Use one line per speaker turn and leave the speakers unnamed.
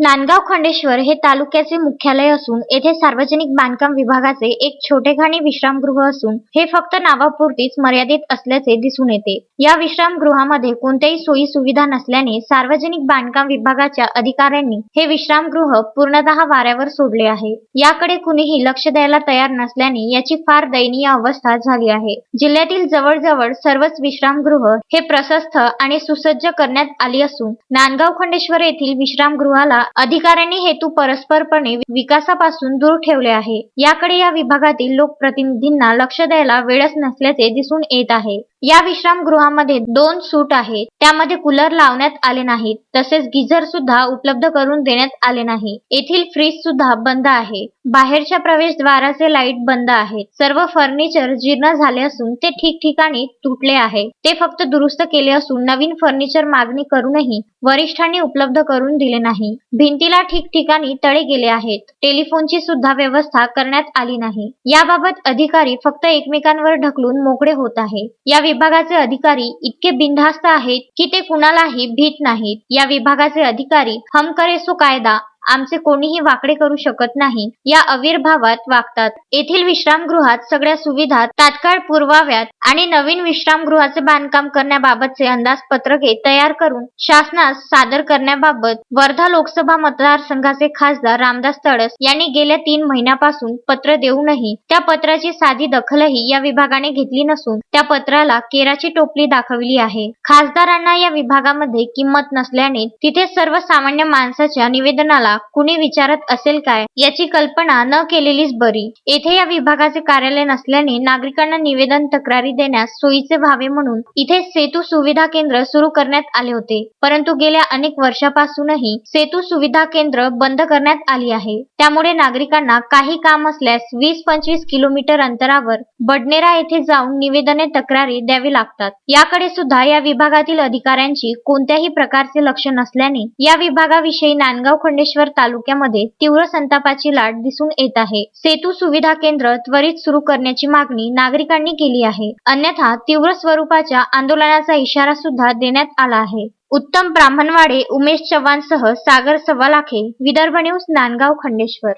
नांदगाव खंडेश्वर हे तालुक्याचे मुख्यालय असून येथे सार्वजनिक बांधकाम विभागाचे एक छोटेखानी विश्रामगृह असून हे फक्त नावापुरतीच मर्यादित असल्याचे दिसून येते. या विश्रामगृहामध्ये कोणत्याही सोयी सुविधा नसल्याने सार्वजनिक बांधकाम विभागाच्या अधिकाऱ्यांनी हे विश्रामगृह पूर्णतः वाऱ्यावर सोडले आहे. याकडे कुणीही लक्ष द्यायला तयार नसल्याने याची फार दयनीय अवस्था झाली आहे. जिल्ह्यातील जवळजवळ सर्वच विश्रामगृह हे प्रशस्त आणि सुसज्ज करण्यात आली असून नांदगाव खंडेश्वर येथील विश्रामगृहाला अधिकाऱ्यांनी हेतू परस्परपणे विकासापासून दूर ठेवले आहे. याकडे या विभागातील लोकप्रतिनिधींना लक्ष द्यायला वेळच नसल्याचे दिसून येत आहे. या विश्रामगृहामध्ये दोन सूट आहेत. त्यामध्ये कूलर लावण्यात आले नाहीत. तसेच गिझर सुद्धा उपलब्ध करून देण्यात आले नाही. येथील फ्रीज सुद्धा बंद आहे. बाहेरच्या प्रवेशद्वाराचे लाइट बंद आहेत. सर्व फर्निचर जीर्ण झाले असून ते ठिकठिकाणी तुटले आहे. ते फक्त दुरुस्त केले असून नवीन फर्निचर मागणी करूनही वरिष्ठांनी उपलब्ध करून दिले नाही. भिंतीला ठिकठिकाणी तळे गेले आहेत. टेलिफोनची सुद्धा व्यवस्था करण्यात आली नाही. याबाबत अधिकारी फक्त एकमेकांवर ढकलून मोकळे होत आहे. या विभागाचे अधिकारी इतके बिनधास्त आहेत की ते कुणालाही भीत नाहीत. या विभागाचे अधिकारी हम करे सो कायदा आमचे कोणीही वाकडे करू शकत नाही. या अविर्भावात वागतात. येथील विश्रामगृहात सगळ्या सुविधा तात्काळ पुरवाव्यात आणि नवीन विश्रामगृहाचे बांधकाम करण्याबाबतचे अंदाजपत्रके तयार करून शासनास सादर करण्याबाबत वर्धा लोकसभा मतदारसंघाचे खासदार रामदास तडस यांनी गेल्या तीन महिन्यापासून पत्र देऊनही त्या पत्राची साधी दखलही या विभागाने घेतली नसून त्या पत्राला केराची टोपली दाखवली आहे. खासदारांना या विभागामध्ये किंमत नसल्याने तिथे सर्वसामान्य माणसाच्या निवेदनाला कुणी विचारत असेल काय याची कल्पना न केलेलीच बरी. येथे या विभागाचे कार्यालय नसल्याने नागरिकांना निवेदन तक्रारी देण्यास सोयीचे व्हावे म्हणून इथे सेतू सुविधा केंद्र सुरू करण्यात आले होते. परंतु गेल्या अनेक वर्षापासूनही सेतू सुविधा केंद्र बंद करण्यात आली आहे. त्यामुळे नागरिकांना काही काम असल्यास वीस पंचवीस किलोमीटर अंतरावर बडनेरा येथे जाऊन निवेदने तक्रारी द्यावी लागतात. याकडे सुद्धा या विभागातील अधिकाऱ्यांची कोणत्याही प्रकारचे लक्ष नसल्याने या विभागाविषयी नांदगाव खंडेश्वर तालुक्यामध्ये तीव्र संतापाची लाट दिसून येत आहे. सेतू सुविधा केंद्र त्वरित सुरू करण्याची मागणी नागरिकांनी केली आहे. अन्यथा तीव्र स्वरूपाच्या आंदोलनाचा इशारा सुद्धा देण्यात आला आहे. उत्तम ब्राह्मणवाडे उमेश चव्हाणसह सागर सवालाखे विदर्भ न्यूज नांदगाव खंडेश्वर.